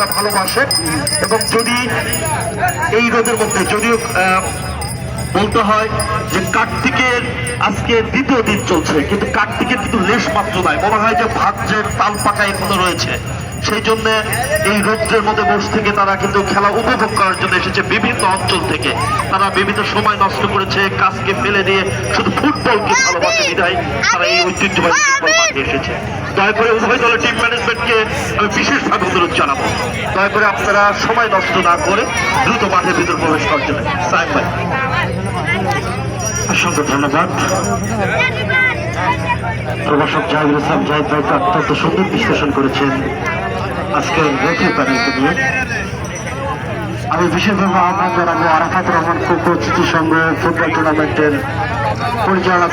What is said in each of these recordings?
তারা ভালোবাসে। এবং যদি এই রোদের মধ্যে যদিও বলতে হয় যে কার্তিকের আজকে দ্বিতীয় দিন চলছে, কিন্তু কার্তিকের কিন্তু লেশ মাত্র নাই। মনে হয় যে ভাগ্যের তাল পাকা এখনও রয়েছে। সেই জন্য এই রৌদ্রের মধ্যে বস থেকে তারা কিন্তু খেলা উপভোগ করার জন্য এসেছে বিভিন্ন অঞ্চল থেকে। তারা বিভিন্ন সময় নষ্ট করেছে, কাজকে ফেলে দিয়ে শুধু ফুটবলকে ভালোবাসে বিধায় তারা এই ঐতিহ্যবাহী ফুটবল মাঠে এসেছে। দয়া করে উভয় দলের টিম ম্যানেজমেন্টকে আমি বিশেষভাবে অনুরোধ জানাব। দয়া করে আপনারা সময় নষ্ট না করে দ্রুত মাঠের ভিতর প্রবেশ করার জন্য। সাহেব ভাই। অসংখ্য ধন্যবাদ। প্রভাষক জাহির ইসলাম, জাহিদ ভাইকে অত্যন্ত সুন্দর বিশ্লেষণ করেছেন। আজকের রেফি প্যানেলকে নিয়ে। আমি বিশেষভাবে আহ্বান জানাব আরাফাত রহমান কোকো চিঠি সংঘ ফুটবল টুর্নামেন্টের পরিচালনা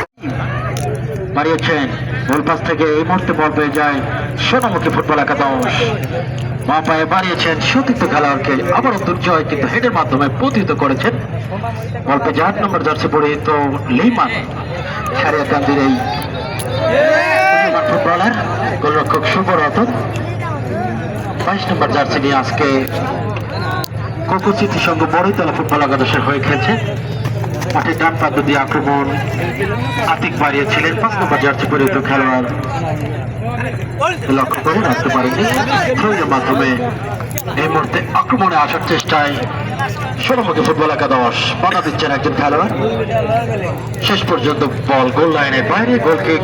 বাড়িয়েছেন গোল পাস থেকে এই মুহূর্তে বল পেয়ে যায় সোনামুখী ফুটবল একাদশ। মা পায়ে বাড়িয়েছেন সতীর্থ খেলোয়াড়কে আবারও দুর্জয় কিন্তু হেডের মাধ্যমে প্রতিহিত করেছেন। গল্পে যে আট নম্বর জার্সি পরিহিত লিমান সারিয়াকান্দির এই উদীয়মান ফুটবলার, গোলরক্ষক শুভ বাইশ নম্বর জার্সি নিয়ে আজকে কোকো সঙ্গে বড়ইতলা ফুটবল একাদশের হয়ে খেলছে। মাঠের ডান প্রান্ত দিয়ে আক্রমণ আতিক বাড়িয়েছিলেন পাঁচ নম্বর জার্সি পরিহিত খেলোয়াড় লক্ষ্য করে রাখতে পারেনি। থ্রোয়ের মাধ্যমে এই মুহূর্তে আক্রমণে আসার চেষ্টায় ষোলমুখী ফুটবল একাদশ। বাধা দিচ্ছেন একজন খেলোয়াড়। শেষ পর্যন্ত বল গোল লাইনের বাইরে, গোল কিক।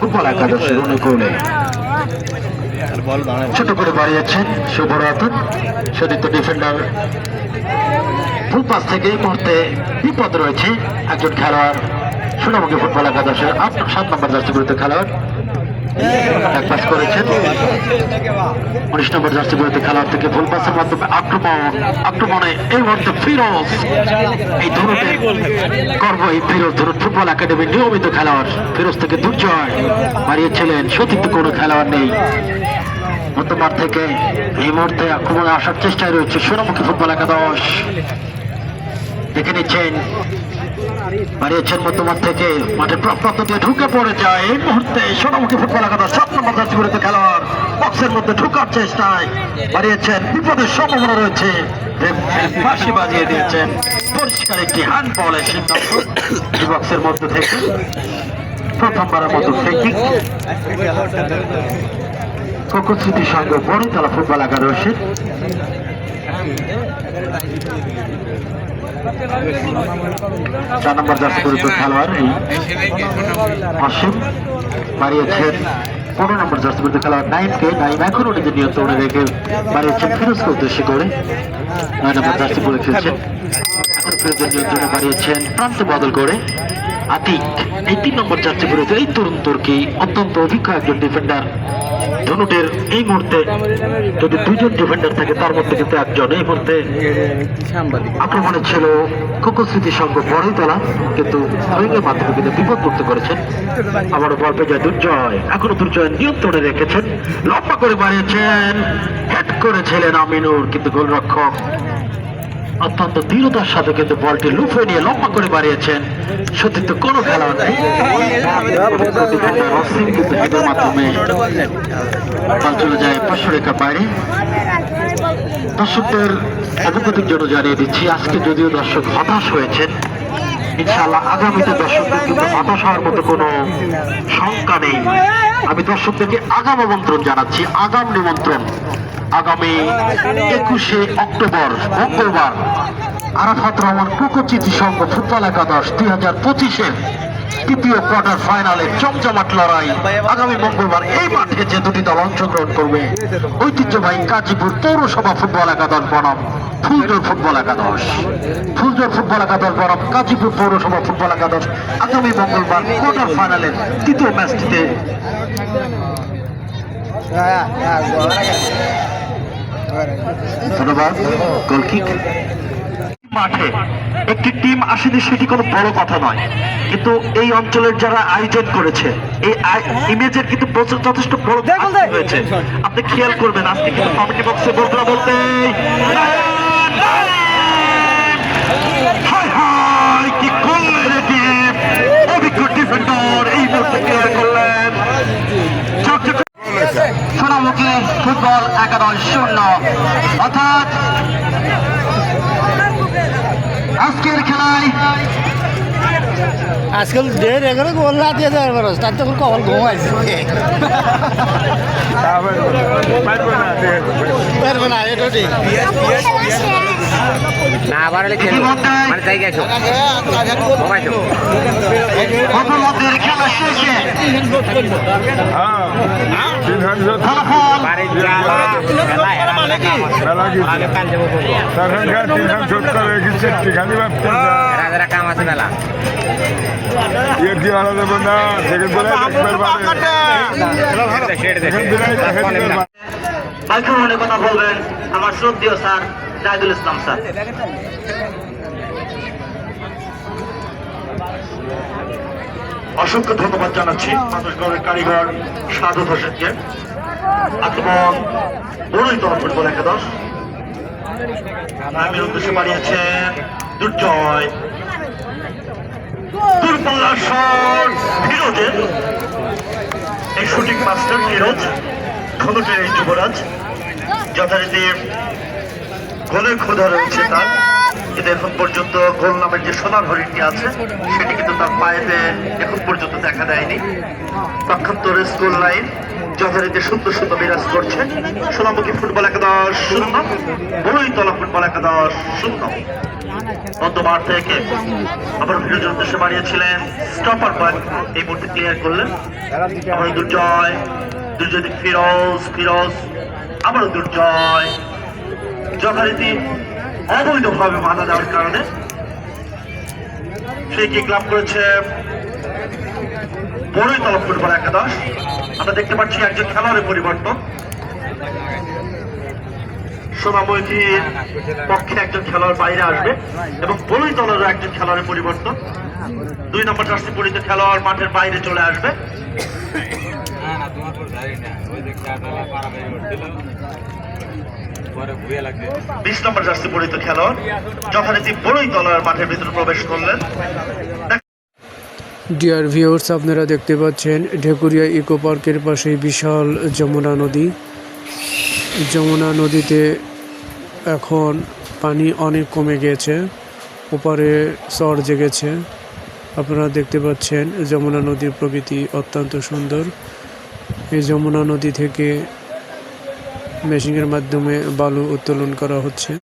ফুটবল একাদশের অনুকূলে। ছোট করে বাড়িয়েছেন শুভ রতন সতীর্থ ডিফেন্ডার ফুল থেকে এই মুহূর্তে বিপদ রয়েছে একজন খেলোয়াড় সোনামুখী ফুটবল একাদশের আট সাত নম্বর জার্সি বিরুদ্ধে খেলোয়াড়। এক পাস করেছেন। উনিশ নম্বর জার্সি বিরুদ্ধে খেলোয়াড় থেকে ফুল পাসের মাধ্যমে আক্রমণ, আক্রমণে এই মুহূর্তে ফিরোজ, এই ধরনের গর্ব এই ফিরোজ ধরুন, ফুটবল একাডেমির নিয়মিত খেলোয়াড়। ফিরোজ থেকে দুর্জয় মারিয়েছিলেন সতীর্থ কোনো খেলোয়াড় নেই। মধ্যমাঠ থেকে এই মুহূর্তে আক্রমণে আসার চেষ্টায় রয়েছে সোনামুখী ফুটবল একাদশ। দেখে নিচ্ছেন বাড়িয়েছেন মধ্যমাঠ থেকে মাঠে প্রাপ্ত দিয়ে ঢুকে পড়ে যায়। এই মুহূর্তে সোনামুখী ফুটবল একাদশ সাত নম্বর জার্সি বিরুদ্ধে খেলোয়াড় বক্সের মধ্যে ঢুকার চেষ্টায় বাড়িয়েছেন বিপদের সম্ভাবনা রয়েছে। ফাঁসি বাজিয়ে দিয়েছেন। পরিষ্কার একটি হ্যান্ড বলের সিদ্ধান্ত। বক্সের মধ্যে থেকে প্রথমবারের মতো ফ্রিকিক কোকো স্মৃতির সঙ্গে বড়তলা ফুটবল একাদশের চার নম্বর জার্সি খেলোয়াড় এই অসীম। পনেরো নম্বর জার্সি পরিচিত খেলোয়াড় নাইমকে নাইম এখনও নিজের নিয়ন্ত্রণে রেখে মারিয়েছেন ফিরোজকে উদ্দেশ্য করে। নয় নম্বর জার্সি পরে খেলছেন নিয়ন্ত্রণে বাড়িয়েছেন প্রান্তে বদল করে আতিক। এই তিন নম্বর জার্সি পরিচিত এই তরুণ তুর্কি অত্যন্ত অভিজ্ঞ একজন ডিফেন্ডার ধনুটের এই মুহূর্তে যদি দুজন ডিফেন্ডার থাকে, তার মধ্যে কিন্তু একজন। এই মুহূর্তে আক্রমণে ছিল কোকো স্মৃতি সংঘ বড়ই তোলা কিন্তু রোহিঙ্গের মাধ্যমে কিন্তু বিপদ বিপদমুক্ত করেছেন। আবারও বল পেয়ে যায় দুর্জয়। এখনও দুর্জয় নিয়ন্ত্রণে রেখেছেন। লম্বা করে বাড়িয়েছেন হেড করেছিলেন আমিনুর, কিন্তু গোলরক্ষক অত্যন্ত দৃঢ়তার সাথে কিন্তু বলটি লুফে নিয়ে লম্বা করে বাড়িয়েছেন। সত্যি তো কোনো খেলোয়াড় নেই মাধ্যমে চলে যায় পাঁচশো রেখা বাইরে। দর্শকদের অবগতির জন্য জানিয়ে দিচ্ছি, আজকে যদিও দর্শক হতাশ হয়েছেন, ইনশাআল্লাহ আগামীতে দর্শকদের কিন্তু হতাশ হওয়ার মতো কোনো শঙ্কা নেই। আমি দর্শকদেরকে আগাম আমন্ত্রণ জানাচ্ছি, আগাম নিমন্ত্রণ। আগামী একুশে অক্টোবর, মঙ্গলবার, আরাফাত রহমান কুকুচিতি সংঘ ফুটবল একাদশ দুই হাজার পঁচিশের তৃতীয় কোয়ার্টার ফাইনালে জমজমাট লড়াই। আগামী মঙ্গলবার এই মাঠে যে দুটি দল অংশগ্রহণ করবে, ঐতিহ্যবাহী গাজীপুর পৌরসভা ফুটবল একাদশ বনাম ফুলজোর ফুটবল একাদশ। ফুলজোর ফুটবল একাদশ বনাম গাজীপুর পৌরসভা ফুটবল একাদশ আগামী মঙ্গলবার কোয়ার্টার ফাইনালের তৃতীয় ম্যাচটিতে ধন্যবাদ। গোলকিক মাঠে একটি টিম আসেনি সেটি কোনো বড় কথা নয়। কিন্তু এই অঞ্চলের যারা আয়োজন করেছে এই ইমেজের কিন্তু প্রচুর- যথেষ্ট বড় হয়েছে আপনি খেয়াল করবেন আজকে কিন্তু কমিটি বক্সে বলতে বলতে হায় হায় কি করলেন এটি অভিজ্ঞ ডিফেন্ডার এই মুহূর্তে ক্লিয়ার করলেন চকচকে সোনা একাদশ শূন্য। অর্থাৎ আজকের খেলায় আজকাল দেড় এগারো গোল না দিয়ে দেওয়ার পারস তার তখন ঘুম আছে। পারবে না এটা ঠিক। না আবার হলে খেলব। মানে জায়গা আছো ঘুমাইছো। প্রথমদের খেলা শেষে ফলাফল বাড়ি খেলা হেরা মানে কি? আগে কাল যাব বলব হেরা যারা কাম আছে মেলা। মাইক্রোফোনে কথা বলবেন আমার শ্রদ্ধীয় স্যার। জাহিদুল ইসলাম, স্যার। অসংখ্য ধন্যবাদ জানাচ্ছি মানুষগড়ের কারিগর সাধু হোসেনকে আক্রমণ বড়ই তরফ ফুটবল একাদশ। আমির উদ্দেশ্যে বাড়িয়েছেন দুর্জয়। দূরপাল্লার শট ফিরোজের। এই শুটিং মাস্টার ফিরোজ খোদটের এই যুবরাজ। যথারীতি গোলের ক্ষুধা রয়েছে তার। কিন্তু এখন পর্যন্ত গোল নামের যে সোনার হরিণটি আছে, সেটি কিন্তু তার পায়েতে এখন পর্যন্ত দেখা দেয়নি। পক্ষান্তর স্কুল লাইন যথারীতি সুন্দর সুন্দর বিরাজ করছে। সোনামুখী ফুটবল একাদশ শূন্য বড়ইতলা ফুটবল একাদশ শূন্য। মধ্যমাঠ থেকে আবার ফিরোজের উদ্দেশ্যে বাড়িয়েছিলেন স্টপার পয়েন্ট এই মুহূর্তে ক্লিয়ার করলেন। আবার দুর্জয় দুর্জয় ফিরোজ ফিরোজ, আবারও দুর্জয়। যথারীতি অবৈধভাবে মাথা দেওয়ার কারণে সেই কিক লাভ করেছে বড়ইতলা ফুটবল একাদশ। আমরা দেখতে পাচ্ছি একজন খেলোয়াড়ের পরিবর্তন। সোনাময়ীর পক্ষে একজন খেলোয়াড় বাইরে আসবে এবং বড়ইতলারও একজন খেলোয়াড়ের পরিবর্তন। দুই নম্বর জার্সি পরিচিত খেলোয়াড় মাঠের বাইরে চলে আসবে। বিশ নম্বর জার্সি পরিচিত খেলোয়াড় যথারীতি বড়ইতলার মাঠের ভিতরে প্রবেশ করলেন। ডিয়ার ভিউয়ার্স আপনারা দেখতে পাচ্ছেন ঢেকুরিয়া ইকো পার্কের পাশে বিশাল যমুনা নদী। যমুনা নদীতে এখন পানি অনেক কমে গেছে ওপারে চর জেগেছে। আপনারা দেখতে পাচ্ছেন যমুনা নদীর প্রকৃতি অত্যন্ত সুন্দর। এই যমুনা নদী থেকে মেশিনের মাধ্যমে বালু উত্তোলন করা হচ্ছে।